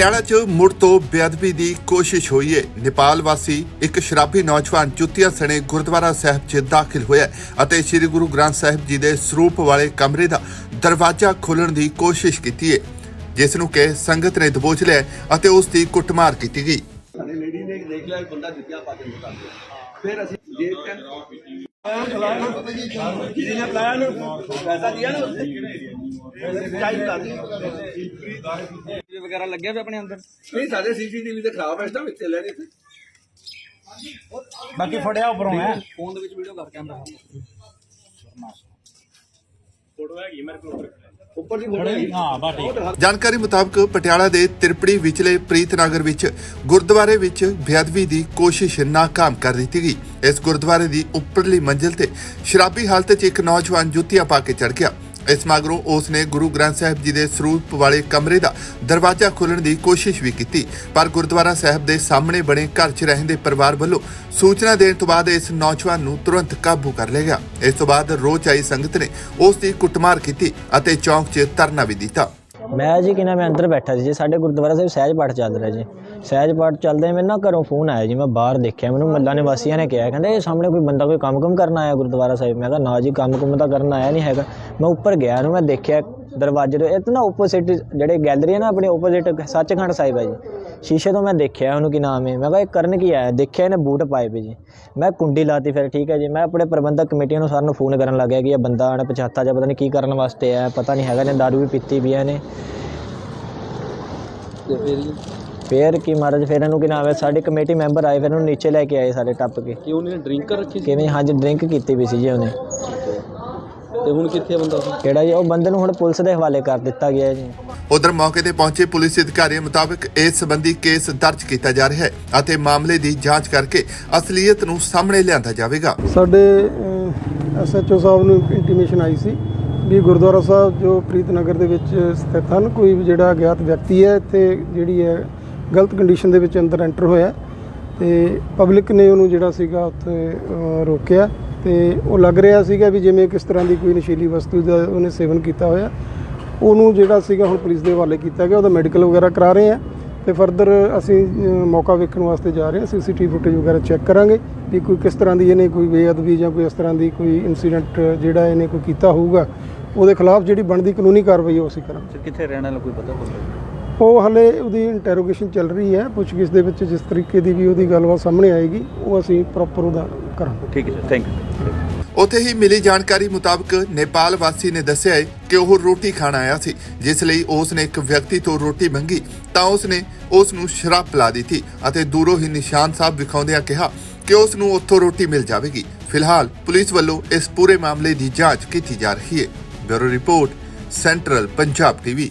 ਪਟਿਆਲਾ 'ਚ ਮੁੜ ਤੋਂ ਬੇਅਦਬੀ ਦੀ ਕੋਸ਼ਿਸ਼ ਹੋਈ ਏ। ਨੇਪਾਲ ਵਾਸੀ ਇੱਕ ਸ਼ਰਾਬੀ ਨੌਜਵਾਨ ਜੁੱਤੀਆਂ ਸਣੇ ਗੁਰਦੁਆਰਾ ਸਾਹਿਬ 'ਚ ਦਾਖਲ ਹੋਇਆ ਅਤੇ ਸ੍ਰੀ ਗੁਰੂ ਗ੍ਰੰਥ ਸਾਹਿਬ ਜੀ ਦੇ ਸਰੂਪ ਵਾਲੇ ਕਮਰੇ ਦਾ ਦਰਵਾਜ਼ਾ ਖੋਲਣ ਦੀ ਕੋਸ਼ਿਸ਼ ਕੀਤੀ ਏ, ਜਿਸ ਨੂੰ ਕਿ ਸੰਗਤ ਨੇ ਦਬੋਚ ਲਿਆ ਅਤੇ ਉਸ ਦੀ ਕੁੱਟਮਾਰ ਕੀਤੀ ਗਈ। ਸਾਡੇ ਵਗੈਰਾ ਲੱਗਿਆ ਹੋਇਆ ਆਪਣੇ ਅੰਦਰ? ਨਹੀਂ ਸਾਡੇ ਸੀਸੀਟੀਵੀ ਤੇ ਖਰਾਬ ਹੈ ਇਸ ਟਾਈਮ ਇੱਥੇ ਲੈਣੇ ਤੇ ਬਾਕੀ ਫੜਿਆ ਉੱਪਰੋਂ ਹੈ ਫੋਨ ਦੇ ਵਿੱਚ ਵੀਡੀਓ ਕਰ ਕੈਮਰਾ। ਉੱਪਰ। ਦੀ ਫੋਟੋ ਹੈ ਹਾਂ ਬਾ ਠੀਕ। ਜਾਣਕਾਰੀ ਮੁਤਾਬਕ ਪਟਿਆਲਾ ਦੇ ਤਿਰਪੜੀ ਵਿਚਲੇ ਪ੍ਰੀਤਨਗਰ ਵਿੱਚ ਗੁਰਦੁਆਰੇ ਵਿੱਚ ਬੇਅਦਬੀ ਦੀ ਕੋਸ਼ਿਸ਼ ਨਾਕਾਮ ਕਰ ਦਿੱਤੀ ਗਈ। ਇਸ ਗੁਰਦੁਆਰੇ ਦੀ ਉੱਪਰਲੀ ਮੰਜ਼ਿਲ ਤੇ ਸ਼ਰਾਬੀ ਹਾਲਤ 'ਚ ਇੱਕ ਨੌਜਵਾਨ ਜੁੱਤੀਆਂ ਪਾ ਕੇ ਚੜ ਗਿਆ। ਇਸ ਮਗਰੋਂ ਉਸ ਨੇ ਗੁਰੂ ਗ੍ਰੰਥ ਸਾਹਿਬ ਜੀ ਦੇ ਸਰੂਪ ਵਾਲੇ ਕਮਰੇ ਦਾ ਦਰਵਾਜ਼ਾ ਖੋਲ੍ਹਣ ਦੀ ਕੋਸ਼ਿਸ਼ ਵੀ ਕੀਤੀ, ਪਰ ਗੁਰਦੁਆਰਾ ਸਾਹਿਬ ਦੇ ਸਾਹਮਣੇ ਬਣੇ ਘਰ 'ਚ ਰਹਿੰਦੇ ਪਰਿਵਾਰ ਵੱਲੋਂ ਸੂਚਨਾ ਦੇਣ ਤੋਂ ਬਾਅਦ ਇਸ ਨੌਜਵਾਨ ਨੂੰ ਤੁਰੰਤ ਕਾਬੂ ਕਰ ਲਿਆ ਗਿਆ। ਇਸ ਤੋਂ ਬਾਅਦ ਰੋਚ ਆਈ ਸੰਗਤ ਨੇ ਉਸ ਦੀ ਕੁੱਟਮਾਰ ਕੀਤੀ ਅਤੇ ਚੌਂਕ 'ਚ ਧਰਨਾ ਵੀ ਦਿੱਤਾ। ਮੈਂ ਜੀ ਕਿਨਾ, ਮੈਂ ਅੰਦਰ ਬੈਠਾ ਸੀ ਜੀ, ਸਾਡੇ ਗੁਰਦੁਆਰਾ ਸਾਹਿਬ ਸਹਿਜ ਪਾਠ ਚੱਲ ਰਿਹਾ ਜੀ। ਸਹਿਜ ਪਾਠ ਚੱਲਦੇ ਮੈਨੂੰ ਨਾ ਘਰੋਂ ਫੋਨ ਆਇਆ ਜੀ, ਮੈਂ ਬਾਹਰ ਦੇਖਿਆ, ਮੈਨੂੰ ਮੱਲਾ ਨਿਵਾਸੀਆਂ ਨੇ ਕਿਹਾ, ਕਹਿੰਦੇ ਇਹ ਸਾਹਮਣੇ ਕੋਈ ਬੰਦਾ ਕੋਈ ਕੰਮ ਕੰਮ ਕਰਨ ਆਇਆ ਗੁਰਦੁਆਰਾ ਸਾਹਿਬ। ਮੈਂ ਕਿਹਾ ਨਾ ਜੀ, ਕੰਮ-ਕੁਮ ਤਾਂ ਕਰਨ ਆਇਆ ਨਹੀਂ ਹੈਗਾ। ਮੈਂ ਉੱਪਰ ਗਿਆ ਨੂੰ ਮੈਂ ਦੇਖਿਆ ਦਰਵਾਜ਼ੇ ਇਹ ਤਾਂ ਨਾ ਆਪੋਜ਼ਿਟ ਜਿਹੜੇ ਗੈਲਰੀ ਹੈ ਨਾ ਆਪਣੇ ਆਪੋਜ਼ਿਟ ਸੱਚਖੰਡ ਸਾਹਿਬ ਹੈ ਜੀ। ਸ਼ੀਸ਼ੇ ਤੋਂ ਮੈਂ ਦੇਖਿਆ ਉਹਨੂੰ ਕੀ ਨਾਮ ਹੈ? ਮੈਂ ਕਿਹਾ ਇਹ ਕਰਨ ਕੀ ਆਇਆ? ਦੇਖਿਆ ਇਹਨੇ ਬੂਟ ਪਾਏ ਪਏ ਜੀ। ਮੈਂ ਕੁੰਡੀ ਲਾਤੀ ਫਿਰ ਠੀਕ ਹੈ ਜੀ। ਮੈਂ ਆਪਣੇ ਪ੍ਰਬੰਧਕ ਕਮੇਟੀਆਂ ਨੂੰ ਸਾਰਿਆਂ ਨੂੰ ਫੋਨ ਕਰਨ ਲੱਗਿਆ ਕਿ ਇਹ ਬੰਦਾ ਅਣਪਛਾਤਾ ਜਾਂ ਪਤਾ ਨਹੀਂ ਕੀ ਕਰਨ ਵਾਸਤੇ ਆਇਆ ਪਤਾ ਨਹੀਂ ਹੈਗਾ ਨੇ ਦਾਰੂ ਵੀ ਪੀਤੀ ਵੀ ਇਹਨੇ। ਫੇਰ ਕੀ ਮਹਾਰਾਜ ਫੇਰ ਇਹਨੂੰ ਕੀ ਨਾਮ ਹੈ? ਸਾਡੀ ਕਮੇਟੀ ਮੈਂਬਰ ਆਏ ਫਿਰ ਇਹਨੂੰ ਨੀਚੇ ਲੈ ਕੇ ਆਏ ਸਾਰੇ ਟੱਪ ਕੇ। ਕਿ ਉਹਨੇ ਡਰਿੰਕ ਰੱਖੀ ਸੀ? ਕਿਵੇਂ? ਹਾਂਜੀ ਡਰਿੰਕ ਕੀਤੀ ਵੀ ਸੀ ਜੀ ਉਹਨੇ। ਤੇ ਹੁਣ ਕਿੱਥੇ ਬੰਦਾ ਸੀ ਕਿਹੜਾ ਜੀ ਉਹ ਬੰਦੇ ਨੂੰ ਹੁਣ ਪੁਲਿਸ ਦੇ ਹਵਾਲੇ ਕਰ ਦਿੱਤਾ ਗਿਆ ਹੈ ਜੀ। ਉਧਰ ਮੌਕੇ ਤੇ ਪਹੁੰਚੇ ਪੁਲਿਸ ਅਧਿਕਾਰੀਆਂ ਮੁਤਾਬਕ ਇਸ ਸੰਬੰਧੀ ਕੇਸ ਦਰਜ ਕੀਤਾ ਜਾ ਰਿਹਾ ਹੈ ਅਤੇ ਮਾਮਲੇ ਦੀ ਜਾਂਚ ਕਰਕੇ ਅਸਲੀਅਤ ਨੂੰ ਸਾਹਮਣੇ ਲਿਆਂਦਾ ਜਾਵੇਗਾ। ਸਾਡੇ ਐਸਐਚਓ ਸਾਹਿਬ ਨੂੰ ਇੰਟੀਮੇਸ਼ਨ ਆਈ ਸੀ ਵੀ ਗੁਰਦੁਆਰਾ ਸਾਹਿਬ ਜੋ ਪ੍ਰੀਤਨਗਰ ਦੇ ਵਿੱਚ ਸਥਿਤ ਹਨ ਕੋਈ ਵੀ ਜਿਹੜਾ ਅਗਿਆਤ ਵਿਅਕਤੀ ਹੈ ਤੇ ਜਿਹੜੀ ਹੈ ਗਲਤ ਕੰਡੀਸ਼ਨ ਦੇ ਵਿੱਚ ਅੰਦਰ ਐਂਟਰ ਹੋਇਆ ਤੇ ਪਬਲਿਕ ਨੇ ਉਹਨੂੰ ਜਿਹੜਾ ਸੀਗਾ ਉੱਥੇ ਰੋਕਿਆ। ਤੇ ਉਹ ਲੱਗ ਰਿਹਾ ਸੀਗਾ ਵੀ ਜਿਵੇਂ ਕਿਸ ਤਰ੍ਹਾਂ ਦੀ ਕੋਈ ਨਸ਼ੀਲੀ ਵਸਤੂ ਦਾ ਉਹਨੇ ਸੇਵਨ ਕੀਤਾ ਹੋਇਆ। ਉਹਨੂੰ ਜਿਹੜਾ ਸੀਗਾ ਹੁਣ ਪੁਲਿਸ ਦੇ ਹਵਾਲੇ ਕੀਤਾ ਗਿਆ ਉਹਦਾ ਮੈਡੀਕਲ ਵਗੈਰਾ ਕਰਾ ਰਹੇ ਆ। ਤੇ ਫਰਦਰ ਅਸੀਂ ਅ, ਮੌਕਾ ਵੇਖਣ ਵਾਸਤੇ ਜਾ ਰਹੇ ਹਾਂ ਸੀਸੀਟੀਵੀ ਫੁਟੇਜ ਵਗੈਰਾ ਚੈੱਕ ਕਰਾਂਗੇ ਵੀ ਕੋਈ ਕਿਸ ਤਰ੍ਹਾਂ ਦੀ ਇਹਨੇ ਕੋਈ ਬੇਅਦਬੀ ਜਾਂ ਕੋਈ ਇਸ ਤਰ੍ਹਾਂ ਦੀ ਕੋਈ ਇਨਸੀਡੈਂਟ ਜਿਹੜਾ ਇਹਨੇ ਕੋਈ ਕੀਤਾ ਹੋਊਗਾ। ਉਹਦੇ ਖਿਲਾਫ ਜਿਹੜੀ ਬਣਦੀ ਕਾਨੂੰਨੀ ਕਾਰਵਾਈ ਉਹ ਅਸੀਂ ਕਰਾਂਗੇ। ਕਿੱਥੇ ਰਹਿਣ ਵਾਲਾ ਕੋਈ ਪਤਾ ਉਹ ਹਲੇ ਉਹਦੀ ਇੰਟਰੋਗੇਸ਼ਨ ਚੱਲ ਰਹੀ ਹੈ। ਪੁੱਛਗਿੱਛ ਦੇ ਵਿੱਚ ਜਿਸ ਤਰੀਕੇ ਦੀ ਵੀ ਉਹਦੀ ਗੱਲਬਾਤ ਸਾਹਮਣੇ ਆਏਗੀ ਉਹ ਅਸੀਂ ਪ੍ਰੋਪਰ ਉਹਦਾ ਕਰਾਂਗੇ। ਠੀਕ ਹੈ ਥੈਂਕ ਯੂ ਉੱਥੇ ਹੀ ਮਿਲੀ ਜਾਣਕਾਰੀ ਮੁਤਾਬਕ ਨੇਪਾਲ ਵਾਸੀ ਨੇ ਦੱਸਿਆ ਹੈ ਕਿ ਉਹ ਰੋਟੀ ਖਾਣ ਆਇਆ ਸੀ ਜਿਸ ਲਈ ਉਸ ਨੇ ਇੱਕ ਵਿਅਕਤੀ ਤੋਂ ਰੋਟੀ ਮੰਗੀ ਤਾਂ ਉਸ ਨੇ ਉਸ ਨੂੰ ਸ਼ਰਾਬ ਪਿਲਾ ਦਿੱਤੀ ਅਤੇ ਦੂਰੋਂ ਹੀ ਨਿਸ਼ਾਨ ਸਾਹਿਬ ਵਿਖਾਉਂਦਿਆਂ ਕਿਹਾ ਕਿ ਉਸ ਨੂੰ ਉੱਥੋਂ ਰੋਟੀ ਮਿਲ ਜਾਵੇਗੀ। ਫਿਲਹਾਲ ਪੁਲਿਸ ਵੱਲੋਂ ਇਸ ਪੂਰੇ ਮਾਮਲੇ ਦੀ ਜਾਂਚ ਕੀਤੀ ਜਾ ਰਹੀ ਹੈ। Bureau report central Punjab TV.